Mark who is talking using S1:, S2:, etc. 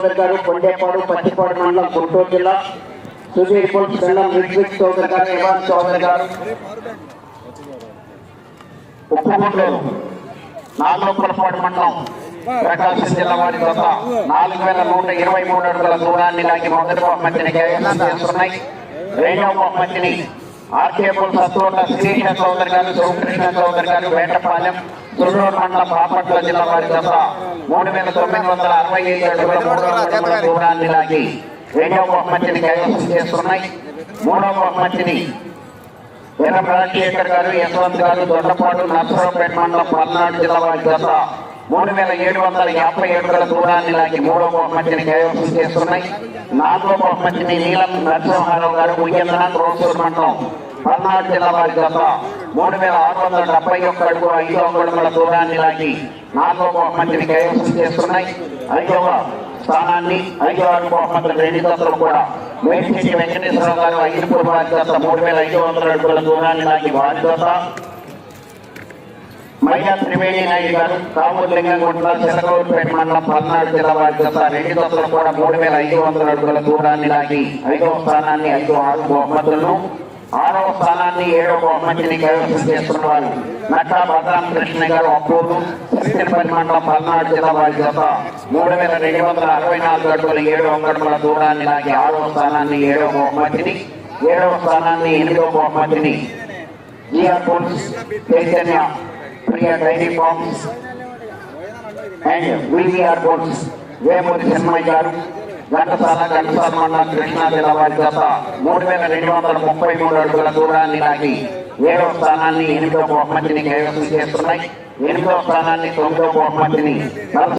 S1: చౌదరి గారు కొండేపాడు పత్తిపాడు మండలం గుంటూరు జిల్లా. సుధీర్పూర్ బెల్లం రిజ్విక్ చౌదరి గారు ఇవాన్ చౌదరి గారు. ఉప్పుగుంటూరు నాగలోపలపాడు మండలం ప్రకాశం జిల్లా వారి వద్ద నాలుగు వేల నూట ఇరవై మూడు అడుగుల దూరాన్ని లాగి మొదటి బహుమతిని చేస్తున్నాయి. రెండవ బహుమతిని ఆర్కేపుల్ సత్తోట శ్రీకృష్ణ చౌదరి గారు శివకృష్ణ చౌదరి గారు వేటపాలెం తుళ్ళూరు మండలం బాపట్ల జిల్లా వారి గత మూడు వేల తొమ్మిది వందల అరవై అడుగుల దూరాన్ని లాగి రెండవ బహుమతిని కైవసం చేస్తున్నాయి మూడవ బహుమతిని వీర రాజశేఖర్ గారు యశ్వంత్ గారు దొండపాడు నర్సరావుపేట మండలం పల్నాడు జిల్లా వారి గత మూడు వేల ఏడు వందల యాభై ఏడుల దూరాన్ని లాగి మూడో బహుమతిని కైవసం చేస్తున్నాయి నాలుగో బహుమతిని నీలం నరసింహారావు గారు ఉయ్యంద్రనాథ్ రోసూరు మండలం పల్నాడు జిల్లా వారి గత మూడు వేల ఆరు వందల డెబ్బై ఒక్క అడుగు ఐదు అంగుళముల దూరాన్ని లాగి నాలుగో బహుమతిని కైవసం చేస్తున్నాయి. ఐదవ స్థానాన్ని ఐదు ఆరు బహుమతులు రెండు దశలు కూడా మేడ్చిటి వెంకటేశ్వర గారు ఐదుపూర్ వారి మూడు వేల ఐదు వందల అడుగుల దూరాన్ని లాగి వారి దశ త్రివేణి నాయుడు గారు కావూరు లింగంగుంట చిలకూరుపేట మండలం పల్నాడు జిల్లా వారి దశ రెండు దశలు కూడా మూడు వేల ఐదు వందల అడుగుల దూరాన్ని లాగి ఐదవ స్థానాన్ని ఐదు ఆరు బహుమతులను ఆరవ స్థానాన్ని ఏడవ బహుమతిని కైవసం చేస్తున్న వారు నట్టా భద్రామకృష్ణ గారు అప్పూరు సిరిసిల్లపల్లి మండలం పల్నాడు జిల్లా వారి జత. మూడు వేల రెండు వందల అరవై నాలుగు అడుగుల ఏడు అడుగుల దూరాన్ని లాగి ఆరవ స్థానాన్ని ఏడవ బహుమతిని ఏడవ స్థానాన్ని ఎనిమిదవ బహుమతిని. GR police Chaitanya Priya dairy farms and VVR police Vemuri Chennaiah గారు. ఘంటసాల ఘంటసాల మండలం కృష్ణా జిల్లా వారి గత మూడు వేల రెండు వందల ముప్పై మూడు అడుగుల దూరాన్ని లాగి ఏడవ స్థానాన్ని ఎనిమిదవ బహుమతిని కైవసం చేస్తున్నాయి. ఎనిమిదవ స్థానాన్ని తొమ్మిదవ బహుమతిని